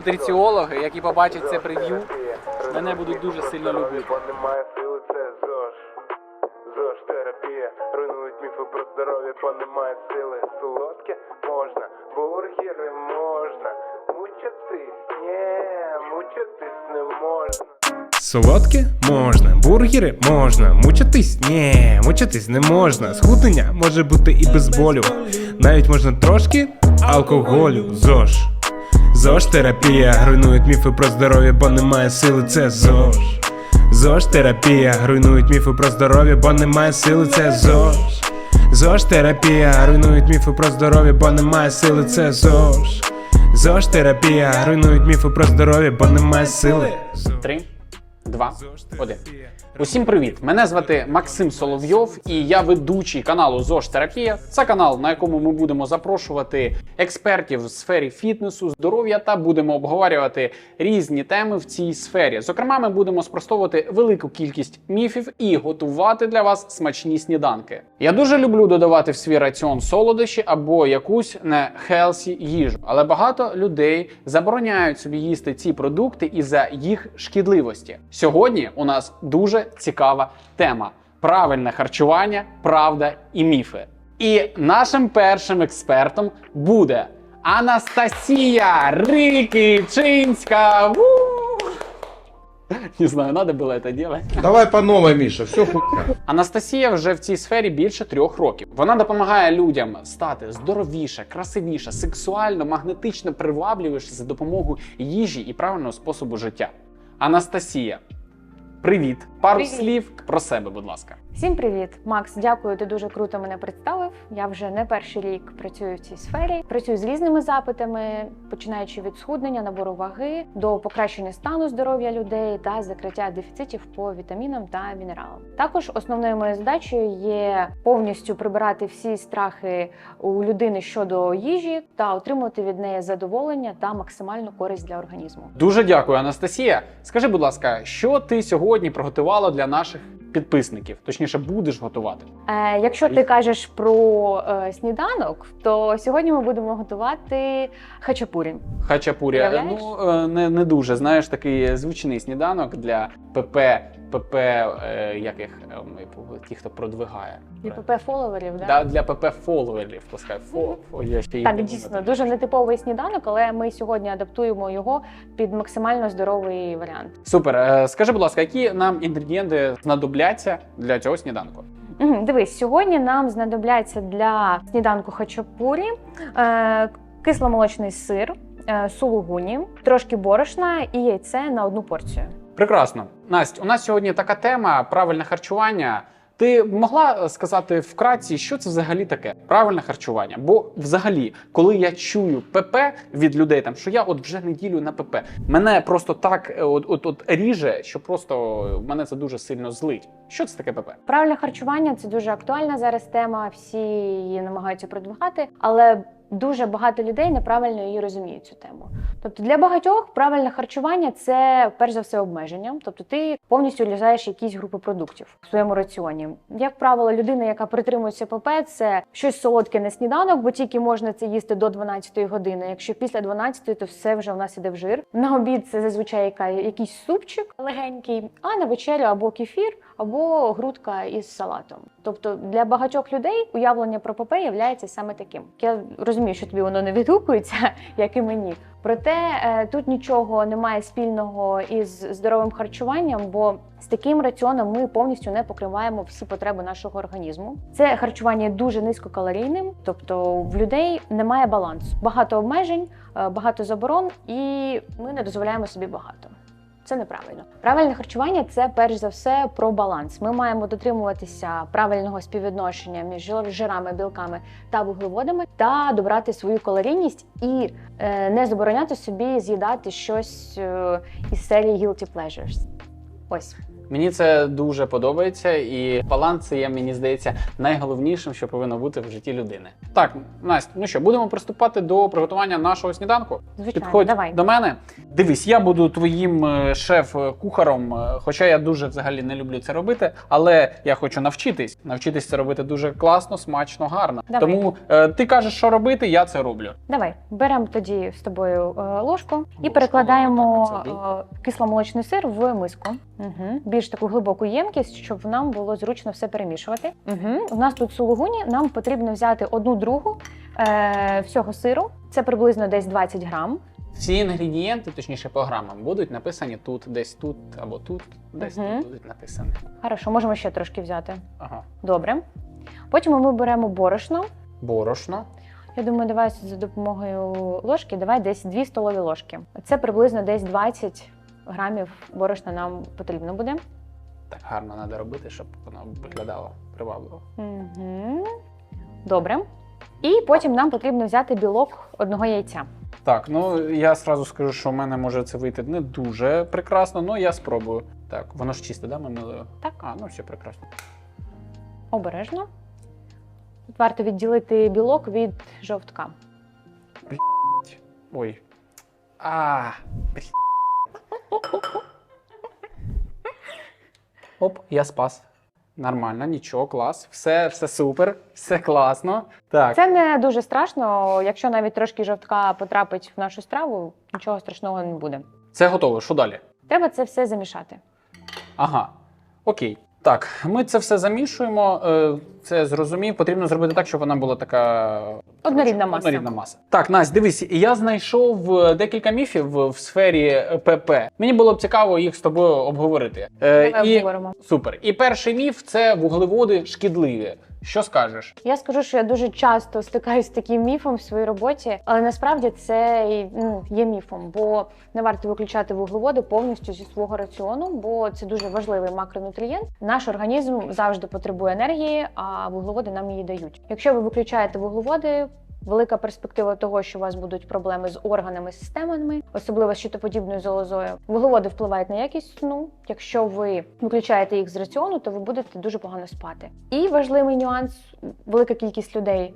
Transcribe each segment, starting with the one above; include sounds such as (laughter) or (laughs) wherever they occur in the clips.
Нутриціологи, які побачать це прев'ю, мене будуть дуже сильно любити. Немає сили, це ЗОЖ. ЗОЖ терапія. Руйнують міфи про здоров'я, бо немає сили. Солодке можна, бургери можна. Мучитись, ні, мучитись не можна. Солодке можна, бургери можна, мучитись ні, мучитись не можна. Схуднення може бути і без болю. Навіть можна трошки алкоголю. ЗОЖ. ЗОЖ терапія руйнують міфи про здоров'я, бо немає сили, це ЗОЖ. ЗОЖ терапія руйнують міфи про здоров'я, бо немає сили, це ЗОЖ. ЗОЖ терапія руйнують міфи про здоров'я, бо немає сили, це ЗОЖ. ЗОЖ терапія руйнують міфи про здоров'я, бо немає сили. Три, два, один. Усім привіт! Мене звати Максим Соловйов, і я ведучий каналу ЗОЖ Терапія. Це канал, на якому ми будемо запрошувати експертів в сфері фітнесу, здоров'я та будемо обговорювати різні теми в цій сфері. Зокрема, ми будемо спростовувати велику кількість міфів і готувати для вас смачні сніданки. Я дуже люблю додавати в свій раціон солодощі або якусь не хелсі їжу, але багато людей забороняють собі їсти ці продукти із-за їх шкідливості. У нас дуже цікава тема: правильне харчування, правда і міфи. І нашим першим експертом буде Анастасія Рикичинська. Ву! Не знаю, надо было это делать. Давай по новой, Миша, все хуйня. Анастасія вже в цій сфері більше трьох років. Вона допомагає людям стати здоровіше, красивіше, сексуально, магнетично привабливіше за допомогою їжі і правильного способу життя. Анастасія, привіт! Пару Привіт. слів про себе, будь ласка. Всім привіт, Макс. Дякую, ти дуже круто мене представив. Я вже не перший рік працюю в цій сфері. Працюю з різними запитами, починаючи від схуднення, набору ваги до покращення стану здоров'я людей та закриття дефіцитів по вітамінам та мінералам. Також основною моєю задачею є повністю прибирати всі страхи у людини щодо їжі та отримувати від неї задоволення та максимальну користь для організму. Дуже дякую, Анастасія. Скажи, будь ласка, що ти сьогодні приготувала для наших підписників? Точніше, будеш готувати? Е, якщо ти кажеш про е, сніданок, то сьогодні ми будемо готувати хачапурі. Хачапурі. Уявляєш? Ну е, не, не дуже. Знаєш, такий звичний сніданок для ПП, ПП, е, яких е, ті, хто продвигає. І ПП фоловерів, да? Да, для ПП фоловерів, пускай фо, фо, я ще Так, дійсно, дуже нетиповий сніданок, але ми сьогодні адаптуємо його під максимально здоровий варіант. Супер. Е, Скажи, будь ласка, які нам інгредієнти знадобляться для цього сніданку? Дивись, сьогодні нам знадобляться для сніданку хачапурі е, кисломолочний сир, е, сулугуні, трошки борошна і яйце на одну порцію. Прекрасно. Настя, у нас сьогодні така тема правильне харчування. Ти могла сказати вкратці, що це взагалі таке правильне харчування? Бо взагалі, коли я чую ПП від людей, там що я от вже неділю на ПП, мене просто так е, от, от, от ріже, що просто мене це дуже сильно злить. Що це таке ПП? Правильне харчування це дуже актуальна зараз тема. Всі її намагаються продвигати, але дуже багато людей неправильно її розуміють цю тему. Тобто для багатьох правильне харчування це перш за все обмеження. Тобто ти повністю лізаєш якісь групи продуктів в своєму раціоні. Як правило, людина, яка притримується ПП, це щось солодке на сніданок, бо тільки можна це їсти до 12 години. Якщо після 12, то все вже у нас іде в жир. На обід це зазвичай якийсь супчик легенький, а на вечерю або кефір, або грудка із салатом. Тобто для багатьох людей уявлення про ПП є саме таким. Я розумію, що тобі воно не відгукується, (laughs) як і мені. Проте е, тут нічого немає спільного із здоровим харчуванням, бо з таким раціоном ми повністю не покриваємо всі потреби нашого організму. Це харчування дуже низькокалорійним, тобто в людей немає балансу. Багато обмежень, е, багато заборон, і ми не дозволяємо собі багато. Це неправильно. Правильне харчування це перш за все про баланс. Ми маємо дотримуватися правильного співвідношення між жирами, білками та вуглеводами, та добрати свою калорійність і е, не забороняти собі з'їдати щось е, із серії guilty pleasures. Ось. Мені це дуже подобається, і баланс це є, мені здається, найголовнішим, що повинно бути в житті людини. Так, Настя, ну що, будемо приступати до приготування нашого сніданку. Звичайно, Підходь давай. до мене. Дивись, я буду твоїм е, шеф-кухаром, е, хоча я дуже взагалі не люблю це робити, але я хочу навчитись. Навчитись це робити дуже класно, смачно, гарно. Давай. Тому е, ти кажеш, що робити, я це роблю. Давай беремо тоді з тобою е, ложку і Ложку, перекладаємо е, кисломолочний сир в миску. Угу. Більш таку глибоку ємкість, щоб нам було зручно все перемішувати. Угу. У нас тут сулугуні. Нам потрібно взяти одну другу е, всього сиру. Це приблизно десь 20 грам. Всі інгредієнти, точніше по грамам, будуть написані тут, десь тут або тут, десь Мгм. тут будуть написані. Хорошо, можемо ще трошки взяти. Ага. Добре. Потім ми беремо борошно. Борошно. Я думаю, давай за допомогою ложки, давай десь 2 столові ложки. Це приблизно десь 20 грамів борошна нам потрібно буде. Так гарно треба робити, щоб воно виглядало привабливо. Угу. Добре. І потім нам потрібно взяти білок одного яйця. Так, ну я сразу скажу, що в мене може це вийти не дуже прекрасно, але я спробую. Так, воно ж чисте, да, ми мили? Так. А, ну все прекрасно. Обережно. Тут варто відділити білок від жовтка. Ой. А, блін. Оп, я спас. Нормально, нічого, клас. Все, все супер, все класно. Так. Це не дуже страшно. Якщо навіть трошки жовтка потрапить в нашу страву, нічого страшного не буде. Це готово. Що далі? Треба це все замішати. Ага. Окей. Так, ми це все замішуємо. е, Це зрозумів. Потрібно зробити так, щоб вона була така Однорідна маса. Однорідна маса. Так, Настя, дивись, я знайшов е, декілька міфів в сфері е, ПП. Мені було б цікаво їх з тобою обговорити. Е, Давай і... обговоримо. Супер. І перший міф це вуглеводи шкідливі. Що скажеш? Я скажу, що я дуже часто стикаюсь з таким міфом в своїй роботі, але насправді це ну, є міфом, бо не варто виключати вуглеводи повністю зі свого раціону, бо це дуже важливий макронутрієнт. Наш організм завжди потребує енергії, а вуглеводи нам її дають. Якщо ви виключаєте вуглеводи. Велика перспектива того, що у вас будуть проблеми з органами, системами, особливо з щитоподібною залозою. Вуглеводи впливають на якість сну. Якщо ви виключаєте їх з раціону, то ви будете дуже погано спати. І важливий нюанс: велика кількість людей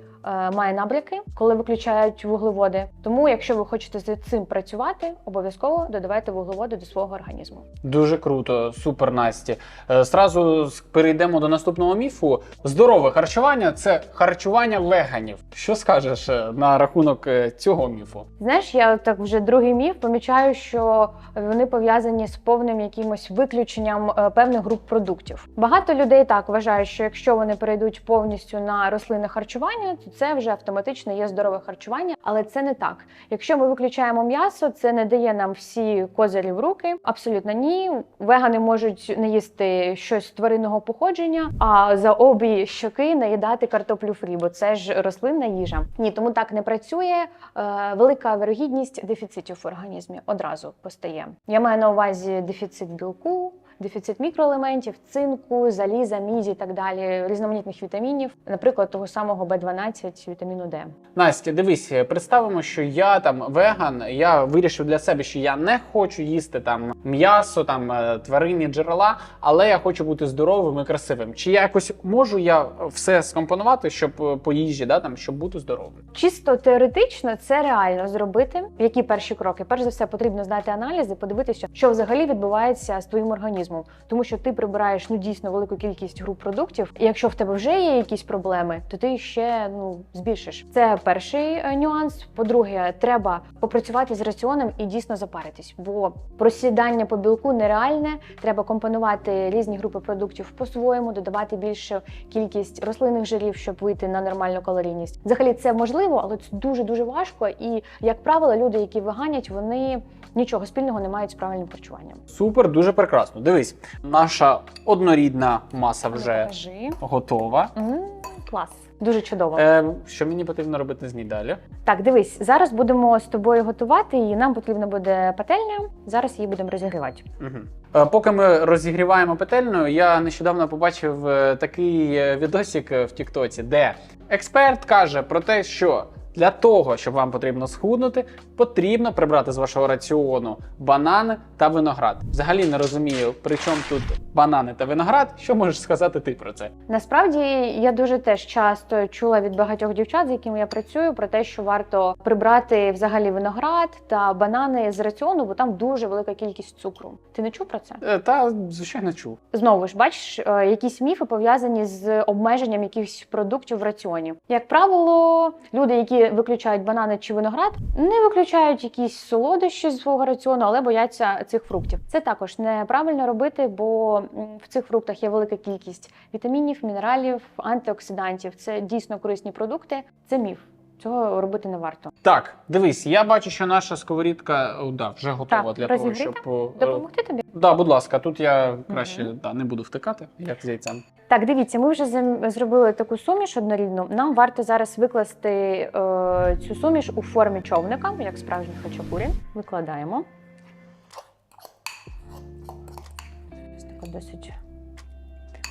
має набряки, коли виключають вуглеводи. Тому, якщо ви хочете з цим працювати, обов'язково додавайте вуглеводи до свого організму. Дуже круто, супер Насті. Е, Зразу перейдемо до наступного міфу. Здорове харчування це харчування веганів. Що скажеш е, на рахунок е, цього міфу? Знаєш, я так вже другий міф помічаю, що вони пов'язані з повним якимось виключенням е, певних груп продуктів. Багато людей так вважають, що якщо вони перейдуть повністю на рослинне харчування, то це вже автоматично є здорове харчування, але це не так. Якщо ми виключаємо м'ясо, це не дає нам всі козирі в руки. Абсолютно ні. Вегани можуть не їсти щось тваринного походження, а за обі щоки наїдати картоплю фрі, бо це ж рослинна їжа. Ні, тому так не працює. Е, велика вирогідність дефіцитів в організмі одразу постає. Я маю на увазі дефіцит білку. Дефіцит мікроелементів, цинку, заліза, міді і так далі, різноманітних вітамінів, наприклад, того самого Б12, вітаміну Д. Настя, дивись, представимо, що я там веган. Я вирішив для себе, що я не хочу їсти там м'ясо, там е, тваринні джерела, але я хочу бути здоровим і красивим. Чи якось можу я все скомпонувати, щоб е, по їжі, да, там, щоб бути здоровим? Чисто теоретично це реально зробити. Які перші кроки? Перш за все, потрібно здати аналізи, подивитися, що взагалі відбувається з твоїм організмом, тому що ти прибираєш ну дійсно велику кількість груп продуктів. І якщо в тебе вже є якісь проблеми, то ти ще ну збільшиш. Це перший е, нюанс. По-друге, треба попрацювати з раціоном і дійсно запаритись, бо просідання по білку нереальне. Треба компонувати різні групи продуктів по-своєму, додавати більшу кількість рослинних жирів, щоб вийти на нормальну калорійність. Взагалі це можливо, але це дуже дуже важко. І як правило, люди, які веганять, вони нічого спільного не мають з правильним харчуванням. Супер, дуже прекрасно. Дивись, наша однорідна маса вже Покажи. готова. М, клас, дуже чудово. Е, що мені потрібно робити з ній далі? Так, дивись, зараз будемо з тобою готувати, і нам потрібна буде пательня. Зараз її будемо розігрівати. Угу. Е, Поки ми розігріваємо петельню, я нещодавно побачив е, такий е, відосик е, в Тіктоці, де експерт каже про те, що Для того, щоб вам потрібно схуднути, потрібно прибрати з вашого раціону банани та виноград. Взагалі не розумію, при чому тут банани та виноград. Що можеш сказати ти про це? Насправді я дуже теж часто чула від багатьох дівчат, з якими я працюю, про те, що варто прибрати взагалі виноград та банани з раціону, бо там дуже велика кількість цукру. Ти не чув про це? Е, Та звичайно чув. Знову ж бачиш, е, якісь міфи пов'язані з обмеженням якихось продуктів в раціоні. Як правило, люди, які виключають банани чи виноград, не виключають якісь солодощі з свого раціону, але бояться цих фруктів. Це також неправильно робити, бо в цих фруктах є велика кількість вітамінів, мінералів, антиоксидантів. Це дійсно корисні продукти. Це міф. Цього робити не варто. Так, дивись, я бачу, що наша сковорідка о, да, вже готова Так, для того, розігріта? щоб. е, Допомогти тобі? Да, будь ласка, тут я краще Мгм. да, не буду втикати, як з яйцем. Так, дивіться, ми вже зам- зробили таку суміш однорідну. Нам варто зараз викласти е, цю суміш у формі човника, як справжній хачапурі. Викладаємо. Ось така досить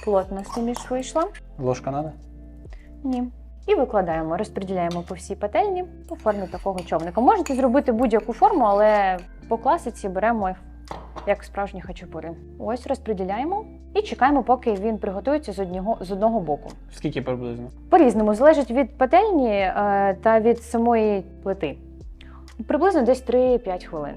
плотна суміш вийшла. Ложка надо? Ні. І викладаємо, розподіляємо по всій пательні у формі такого човника. Можете зробити будь-яку форму, але по класиці беремо як справжні хачапури. Ось розподіляємо і чекаємо, поки він приготується з одного, з одного боку. Скільки приблизно? По-різному залежить від пательні е, та від самої плити. Приблизно десь 3-5 хвилин.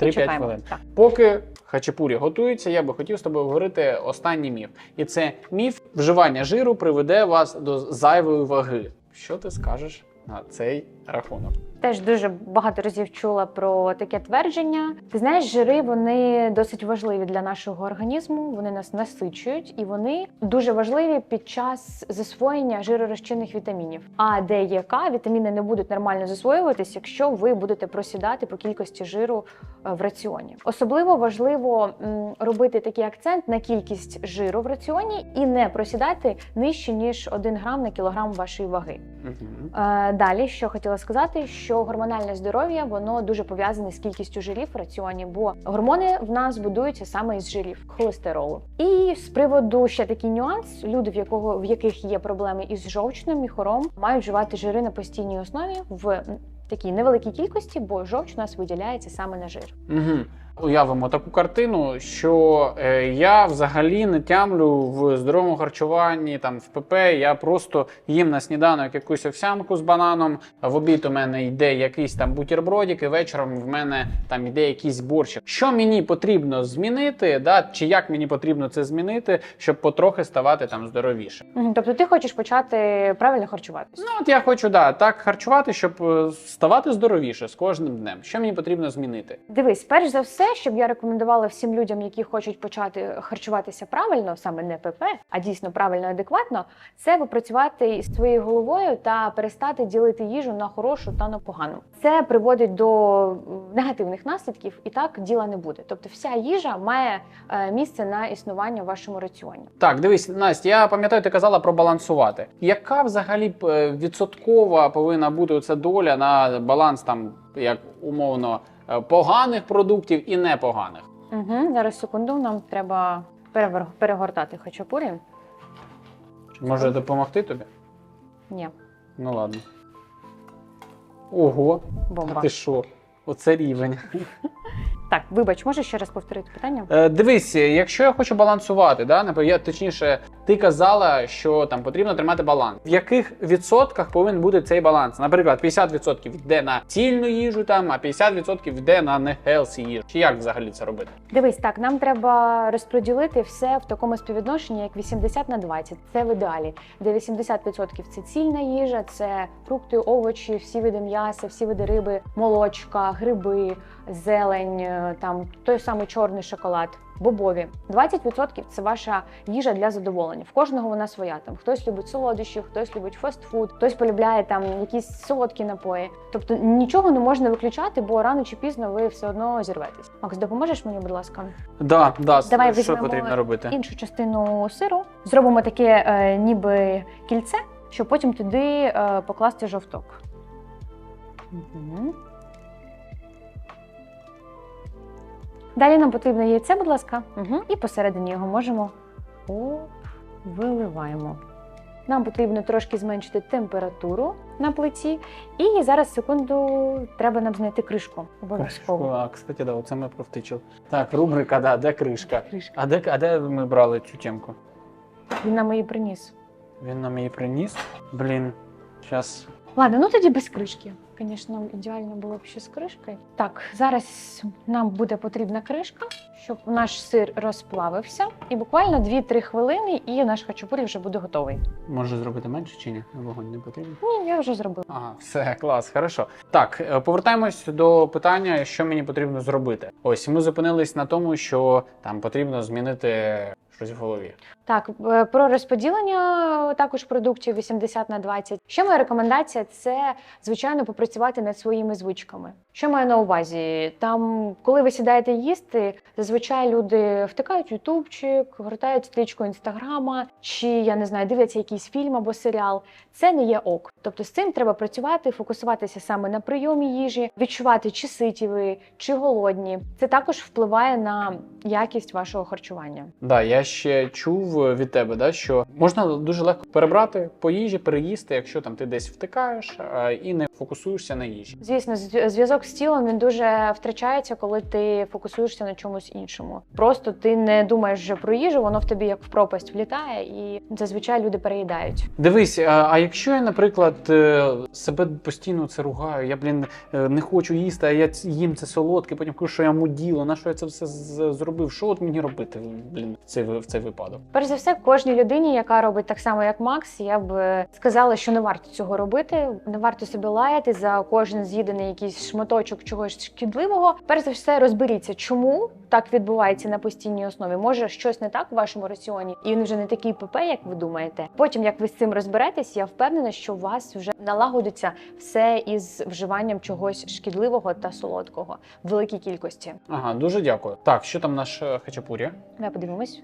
І 3-5 хвилин. Так. Поки хачапурі готується, я би хотів з тобою говорити останній міф. І це міф вживання жиру приведе вас до зайвої ваги. Що ти скажеш на цей рахунок? Теж дуже багато разів чула про таке твердження. Ти знаєш, жири вони досить важливі для нашого організму. Вони нас насичують і вони дуже важливі під час засвоєння жиророзчинних вітамінів. А Д, Е, К вітаміни не будуть нормально засвоюватись, якщо ви будете просідати по кількості жиру е, в раціоні. Особливо важливо робити такий акцент на кількість жиру в раціоні і не просідати нижче ніж 1 грам на кілограм вашої ваги. Угу. Далі, що хотіла сказати, що гормональне здоров'я воно дуже пов'язане з кількістю жирів в раціоні, бо гормони в нас будуються саме із жирів холестеролу. І з приводу ще такий нюанс: люди, в якого в яких є проблеми із жовчним міхором, мають вживати жири на постійній основі в такій невеликій кількості, бо жовч у нас виділяється саме на жир. Угу. Уявимо таку картину, що е, я взагалі не тямлю в здоровому харчуванні, там в ПП. Я просто їм на сніданок якусь овсянку з бананом. В обід у мене йде якийсь там бутербродик, і вечором в мене там йде якийсь борщик. Що мені потрібно змінити, да, чи як мені потрібно це змінити, щоб потрохи ставати там здоровіше? Тобто, ти хочеш почати правильно харчуватися? Ну от я хочу да, так харчувати, щоб е, ставати здоровіше з кожним днем. Що мені потрібно змінити? Дивись, перш за все, щоб я рекомендувала всім людям, які хочуть почати харчуватися правильно, саме не ПП, а дійсно правильно, адекватно, це попрацювати із своєю головою та перестати ділити їжу на хорошу та на погану. Це приводить до негативних наслідків, і так діла не буде. Тобто, вся їжа має е, місце на існування в вашому раціоні. Так, дивись, Настя, я пам'ятаю, ти казала про балансувати. Яка взагалі е, відсоткова повинна бути оця доля на баланс там, як умовно, поганих продуктів і непоганих? Угу, зараз секунду, нам треба перевер- перегортати хачапурі. Може допомогти тобі? Ні, Ну ладно. Ого, бомба. ти що? Оце рівень. (laughs) Так, вибач, можеш ще раз повторити питання? Е, дивись, якщо я хочу балансувати, да, я, точніше, ти казала, що там потрібно тримати баланс. В яких відсотках повинен бути цей баланс? Наприклад, 50% йде на цільну їжу, там, а 50% йде на не їжу. Чи як взагалі це робити? Дивись, так, нам треба розподілити все в такому співвідношенні, як 80 на 20. Це в ідеалі, де 80% це цільна їжа, це фрукти, овочі, всі види м'яса, всі види риби, молочка, гриби, зелень, е, там той самий чорний шоколад. Бобові 20% це ваша їжа для задоволення. В кожного вона своя. Там хтось любить солодощі, хтось любить фастфуд, хтось полюбляє там якісь солодкі напої. Тобто нічого не можна виключати, бо рано чи пізно ви все одно зірветесь. Макс, допоможеш мені, будь ласка? Да, да, Давай що візьмемо потрібно робити? іншу частину сиру, зробимо таке е, ніби кільце, щоб потім туди е, покласти жовток. Угу. Далі нам потрібно яйце, будь ласка, угу. і посередині його можемо Оп, виливаємо. Нам потрібно трошки зменшити температуру на плиті. І зараз секунду треба нам знайти кришку. Обов'язково. А, кстати, да, оце ми провтичили. Так, рубрика, да, де кришка? Кришка. А де, а де ми брали цю темку? Він нам її приніс. Він нам її приніс. Блін, зараз. Ладно, ну тоді без кришки. Звісно, ідеально було б ще з кришкою. Так, зараз нам буде потрібна кришка, щоб наш сир розплавився. І буквально 2-3 хвилини, і наш хачапурі вже буде готовий. Може зробити менше чи ні? Вогонь не потрібен. Ні, я вже зробила. Ага, все, клас, хорошо. Так, е, повертаємось до питання, що мені потрібно зробити. Ось ми зупинились на тому, що там потрібно змінити щось в голові. Так, е, про розподілення також продуктів 80 на 20. Ще моя рекомендація це, звичайно, попрацювати над своїми звичками. Що маю на увазі? Там, коли ви сідаєте їсти, зазвичай люди втикають ютубчик, гортають стрічку інстаграма, чи я не знаю, дивляться якийсь фільм або серіал. Це не є ок. Тобто з цим треба працювати, фокусуватися саме на прийомі їжі, відчувати, чи ситі ви, чи голодні. Це також впливає на якість вашого харчування. Да, я ще чув від тебе, да, що можна дуже легко перебрати по їжі, переїсти, якщо там ти десь втикаєш е, і не фокусуєшся на їжі. Звісно, зв- зв'язок з тілом він дуже втрачається, коли ти фокусуєшся на чомусь іншому. Просто ти не думаєш вже про їжу, воно в тобі як в пропасть влітає, і зазвичай люди переїдають. Дивись, а, а якщо я, наприклад, е, себе постійно це ругаю, я, блін, е, не хочу їсти, а я їм це солодке, потім кажу, що я муділо, на що я це все зробив? Що от мені робити, блін, в цей, в цей випадок? Перш за все, кожній людині, яка робить так само, як Макс, я б е, сказала, що не варто цього робити. Не варто себе лаяти за кожен з'їдений якийсь шматочок чогось шкідливого. Перш за все, розберіться, чому так відбувається на постійній основі. Може, щось не так у вашому раціоні, і він вже не такий ПП, як ви думаєте. Потім, як ви з цим розберетесь, я впевнена, що у вас вже налагодиться все із вживанням чогось шкідливого та солодкого в великій кількості. Ага, дуже дякую. Так, що там наш е, хачапурі? Давай подивимось.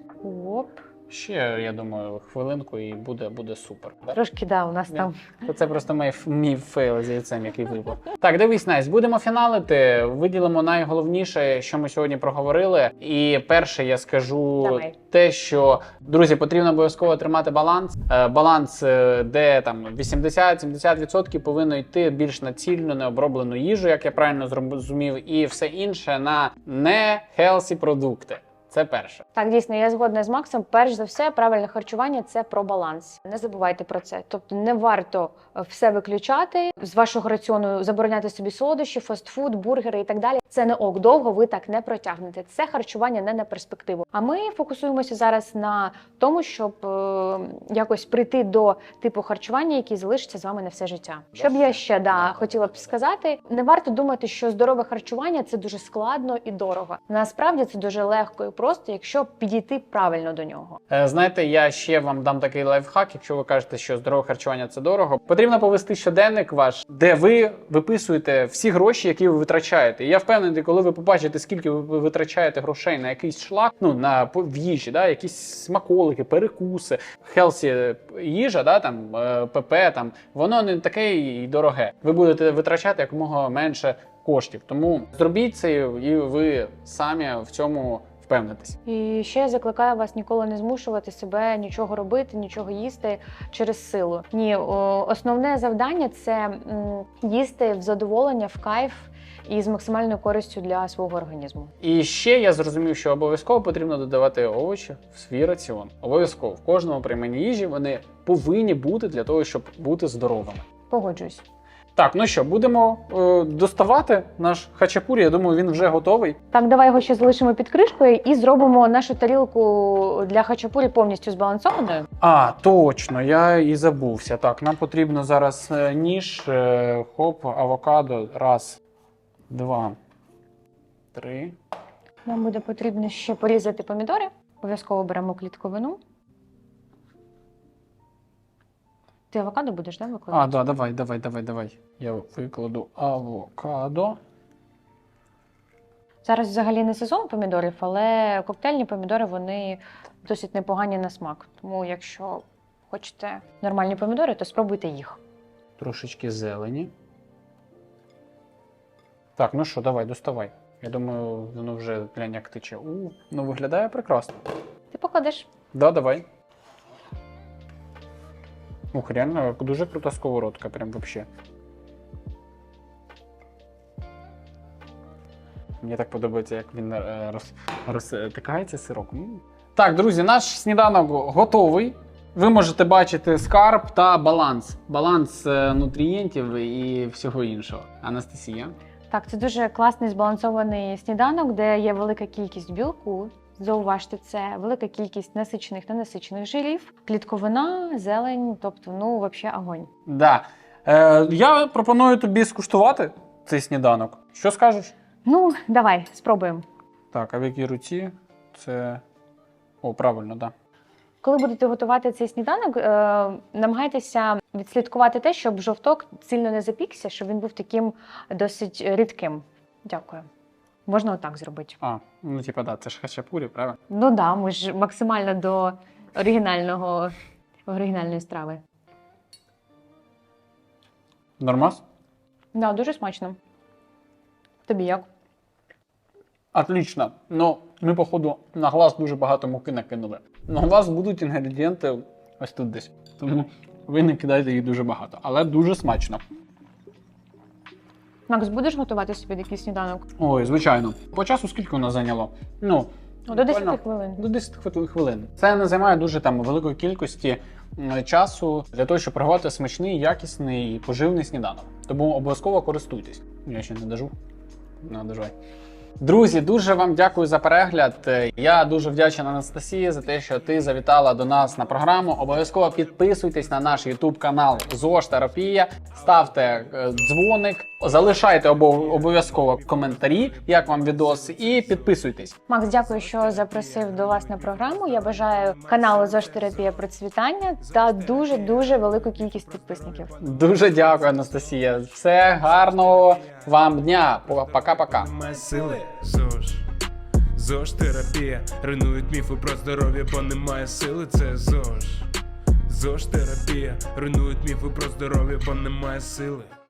Оп. Ще, я думаю, хвилинку і буде, буде супер. Трошки да, у нас там Це просто мій, мій фейл з яйцем, який випав. Так, дивись, Найс, будемо фіналити. Виділимо найголовніше, що ми сьогодні проговорили. І перше, я скажу Давай. те, що друзі, потрібно обов'язково тримати баланс. Е, Баланс, е, де там 80-70% повинно йти більш на цільну, необроблену їжу, як я правильно зрозумів, і все інше на не healthy продукти. Це перше. Так, дійсно, я згодна з Максом. Перш за все, правильне харчування це про баланс. Не забувайте про це. Тобто не варто е, все виключати з вашого раціону, забороняти собі солодощі, фастфуд, бургери і так далі. Це не ок. Довго ви так не протягнете. Це харчування не на перспективу. А ми фокусуємося зараз на тому, щоб е, якось прийти до типу харчування, який залишиться з вами на все життя. Щоб я ще да хотіла б сказати, не варто думати, що здорове харчування це дуже складно і дорого. Насправді це дуже легко і просто, якщо підійти правильно до нього. Е, Знаєте, я ще вам дам такий лайфхак, якщо ви кажете, що здорове харчування це дорого. Потрібно повести щоденник ваш, де ви виписуєте всі гроші, які ви витрачаєте. І я впевнений, коли ви побачите, скільки ви витрачаєте грошей на якийсь шлак, ну на в їжі, да, якісь смаколики, перекуси, хелсі їжа, да, там е, ПП, там воно не таке і дороге. Ви будете витрачати якомога менше коштів. Тому зробіть це, і ви самі в цьому впевнитесь. І ще я закликаю вас ніколи не змушувати себе нічого робити, нічого їсти через силу. Ні, основне завдання це їсти в задоволення, в кайф і з максимальною користю для свого організму. І ще я зрозумів, що обов'язково потрібно додавати овочі в свій раціон. Обов'язково в кожному прийманні їжі вони повинні бути для того, щоб бути здоровими. Погоджуюсь. Так, ну що, будемо е, доставати наш хачапурі. Я думаю, він вже готовий. Так, давай його ще залишимо під кришкою і зробимо нашу тарілку для хачапурі повністю збалансованою. А, точно, я і забувся. Так, нам потрібно зараз е, ніж, е, хоп, авокадо. Раз, два, три. Нам буде потрібно ще порізати помідори. Обов'язково беремо клітковину. Ти авокадо будеш, да, викладати? А, да, давай, давай, давай, давай. Я викладу авокадо. Зараз взагалі не сезон помідорів, але коктейльні помідори вони досить непогані на смак. Тому, якщо хочете нормальні помідори, то спробуйте їх. Трошечки зелені. Так, ну що, давай, доставай. Я думаю, воно вже глянь, як тече. У, ну виглядає прекрасно. Ти покладеш. Да, давай. Ух, реально дуже крута сковородка, прям вообще. Мені так подобається, як він е, роз, розтикається сирок. М. Так, друзі, наш сніданок готовий. Ви можете бачити скарб та баланс. Баланс е, нутрієнтів і всього іншого. Анастасія. Так, це дуже класний збалансований сніданок, де є велика кількість білку. Зауважте це, велика кількість насичених та ненасичених жирів, клітковина, зелень, тобто, ну, взагалі, огонь. Да. Е, я пропоную тобі скуштувати цей сніданок. Що скажеш? Ну, давай, спробуємо. Так, а в якій руці? Це. О, правильно, так. Да. Коли будете готувати цей сніданок, е, намагайтеся відслідкувати те, щоб жовток сильно не запікся, щоб він був таким досить рідким. Дякую. Можна отак зробити. А, ну типа, да, це ж хачапурі, правильно? Ну да, ми ж максимально до оригінального оригінальної страви. Нормас? Да, дуже смачно. Тобі як? Отлично. Ну, ми, походу, на глаз дуже багато муки накинули. На глаз будуть інгредієнти ось тут десь. Тому ви не кидайте їх дуже багато. Але дуже смачно. Макс, будеш готувати собі такий сніданок? Ой, звичайно. По часу скільки воно зайняло? Ну, Ну, до 10 хвилин. До 10 хвилин. Це не займає дуже там великої кількості часу для того, щоб приготувати смачний, якісний і поживний сніданок. Тому обов'язково користуйтесь. Я ще не дожу. Не доживай. Друзі, дуже вам дякую за перегляд. Е, Я дуже вдячний Анастасії за те, що ти завітала до нас на програму. Обов'язково підписуйтесь на наш YouTube канал ЗОЖ Терапія, ставте е, дзвоник, залишайте обов'язково коментарі, як вам відос, і підписуйтесь. Макс, дякую, що запросив до вас на програму. Я бажаю каналу ЗОЖ Терапія процвітання та дуже дуже велику кількість підписників. Дуже дякую, Анастасія. Все гарного вам дня. Пока-пока. Сили, ЗОЖ. ЗОЖ терапія. Руйнують міфи про здоров'я, бо немає сили, це ЗОЖ. ЗОЖ терапія. Руйнують міфи про здоров'я, бо немає сили.